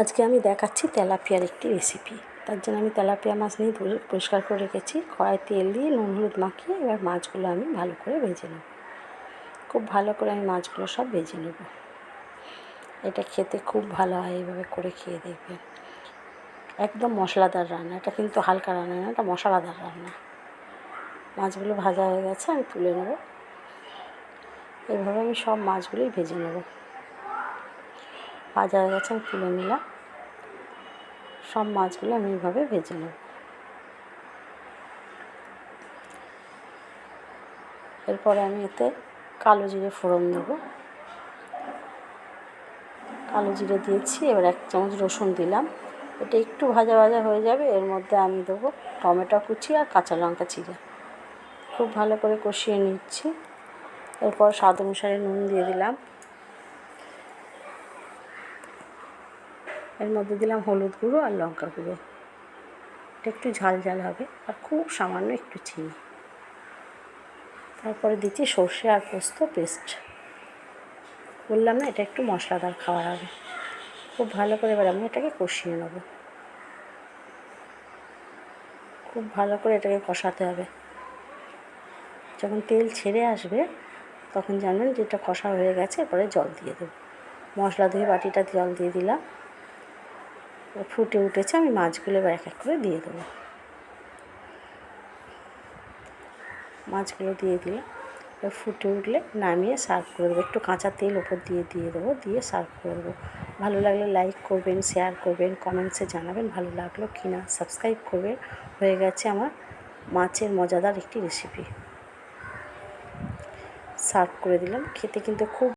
আজকে আমি দেখাচ্ছি তেলাপিয়ার একটি রেসিপি তার জন্য আমি তেলাপিয়া মাছ নিয়ে পরিষ্কার করে রেখেছি। কড়াই তেল দিয়ে নুন হলুদ মাখিয়ে এবার মাছগুলো আমি ভালো করে ভেজে নেব। খুব ভালো করে আমি মাছগুলো সব ভেজে নেব। এটা খেতে খুব ভালো হয় এইভাবে করে খেয়ে দেখবেন। একদম মশলাদার রান্না। এটা কিন্তু হালকা রান্না না, এটা মশলাদার রান্না। মাছগুলো ভাজা হয়ে গেছে, আমি তুলে নেব। এভাবে আমি সব মাছগুলোই ভেজে নেব। ভাজা হয়ে গেছে, আমি তুলে নিলাম। সব মাছগুলো আমি এইভাবে ভেজে নেব। এরপরে আমি এতে কালো জিরে ফোড়ন দেবো। কালো জিরে দিয়েছি, এবার এক চামচ রসুন দিলাম। এটা একটু ভাজা ভাজা হয়ে যাবে, এর মধ্যে আমি দেবো টমেটো কুচি আর কাঁচা লঙ্কা চিড়ে। খুব ভালো করে কষিয়ে নিচ্ছি। এরপর স্বাদ অনুসারে নুন দিয়ে দিলাম। এর মধ্যে দিলাম হলুদ গুঁড়ো আর লঙ্কা গুঁড়ো। এটা একটু ঝাল ঝাল হবে আর খুব সামান্য একটু চিনি। তারপরে দিচ্ছি সর্ষে আর পোস্ত পেস্ট। বললাম না, এটা একটু মশলাদার খাওয়া হবে খুব ভালো করে এবার আমি এটাকে কষিয়ে নেব। খুব ভালো করে এটাকে কষাতে হবে। যখন তেল ছেড়ে আসবে, তখন জানবেন যে এটা কষা হয়ে গেছে, এরপরে জল দিয়ে দেবো। মশলা ধুয়ে বাটিটা জল দিয়ে দিলাম। ফুটে উঠেছে, আমি মাছগুলো এবার এক এক করে দিয়ে দেবো। মাছগুলো দিয়ে দিলাম। এবার ফুটে উঠলে নামিয়ে সার্ভ করে দেবো। একটু কাঁচা তেল ওপর দিয়ে দিয়ে দেবো, দিয়ে সার্ভ করে দেবো। ভালো লাগলে লাইক করবেন, শেয়ার করবেন, কমেন্টসে জানাবেন ভালো লাগল কি না। সাবস্ক্রাইব করবেন হয়ে গেছে আমার মাছের মজাদার একটি রেসিপি সার্ভ করে দিলাম। খেতে কিন্তু খুব